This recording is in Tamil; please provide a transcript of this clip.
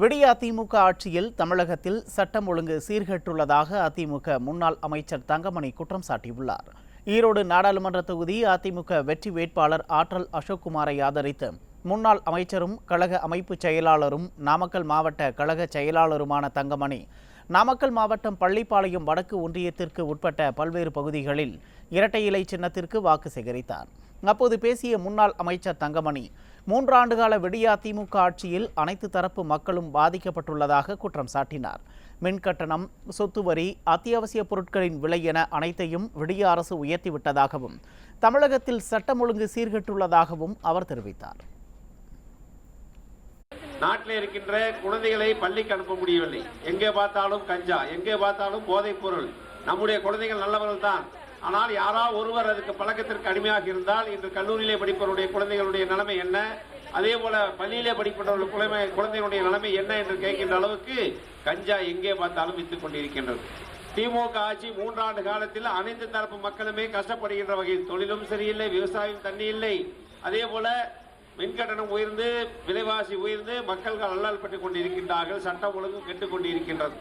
விடிய அதிமுக ஆட்சியில் தமிழகத்தில் சட்டம் ஒழுங்கு சீர்கெட்டுள்ளதாக அதிமுக முன்னாள் அமைச்சர் தங்கமணி குற்றம் சாட்டியுள்ளார். ஈரோடு நாடாளுமன்ற தொகுதி அதிமுக வெற்றி வேட்பாளர் ஆற்றல் அசோக்குமாரை ஆதரித்து முன்னாள் அமைச்சரும் கழக அமைப்பு செயலாளரும் நாமக்கல் மாவட்ட கழக செயலாளருமான தங்கமணி நாமக்கல் மாவட்டம் பள்ளிப்பாளையம் வடக்கு ஒன்றியத்திற்கு உட்பட்ட பல்வேறு பகுதிகளில் இரட்டை இலை சின்னத்திற்கு வாக்கு சேகரித்தார். அப்போது பேசிய முன்னாள் அமைச்சர் தங்கமணி மூன்றாண்டுகால விடிய அதிமுக ஆட்சியில் அனைத்து தரப்பு மக்களும் பாதிக்கப்பட்டுள்ளதாக குற்றம் சாட்டினார். மின் கட்டணம் சொத்து வரி அத்தியாவசிய பொருட்களின் விலை என அனைத்தையும் விடிய அரசு உயர்த்திவிட்டதாகவும் தமிழகத்தில் சட்டம் ஒழுங்கு சீர்கெட்டுள்ளதாகவும் அவர் தெரிவித்தார். நாட்டில் இருக்கின்ற குழந்தைகளை பள்ளிக்கு அனுப்ப முடியவில்லை. எங்கே பார்த்தாலும் கஞ்சா எங்கே பார்த்தாலும் போதைப் பொருள். நம்முடைய குழந்தைகள் நல்லவர்கள் தான் ஆனால் யாரா ஒருவர் அதுக்கு பழக்கத்திற்கு அடிமையாக இருந்தால் இன்று கல்லூரியிலே படிப்பவருடைய குழந்தைகளுடைய நிலைமை என்ன? அதே போல பள்ளியிலே படிப்பவர்கள் குழந்தை குழந்தைகளுடைய நிலைமை என்ன என்று கேட்கின்ற அளவுக்கு கஞ்சா எங்கே பார்த்தாலும் வித்துக் கொண்டிருக்கின்றது. திமுக ஆட்சி மூன்றாண்டு காலத்தில் அனைத்து தரப்பு மக்களுமே கஷ்டப்படுகின்ற வகையில் தொழிலும் சரியில்லை விவசாயம் தண்ணி இல்லை. அதே போல மின்கட்டணம் உயர்ந்து விலைவாசி உயர்ந்து மக்கள்கள் அல்லல்பட்டுக் கொண்டிருக்கின்றார்கள் சட்டம் ஒழுங்கு கெட்டுக் கொண்டிருக்கின்றது.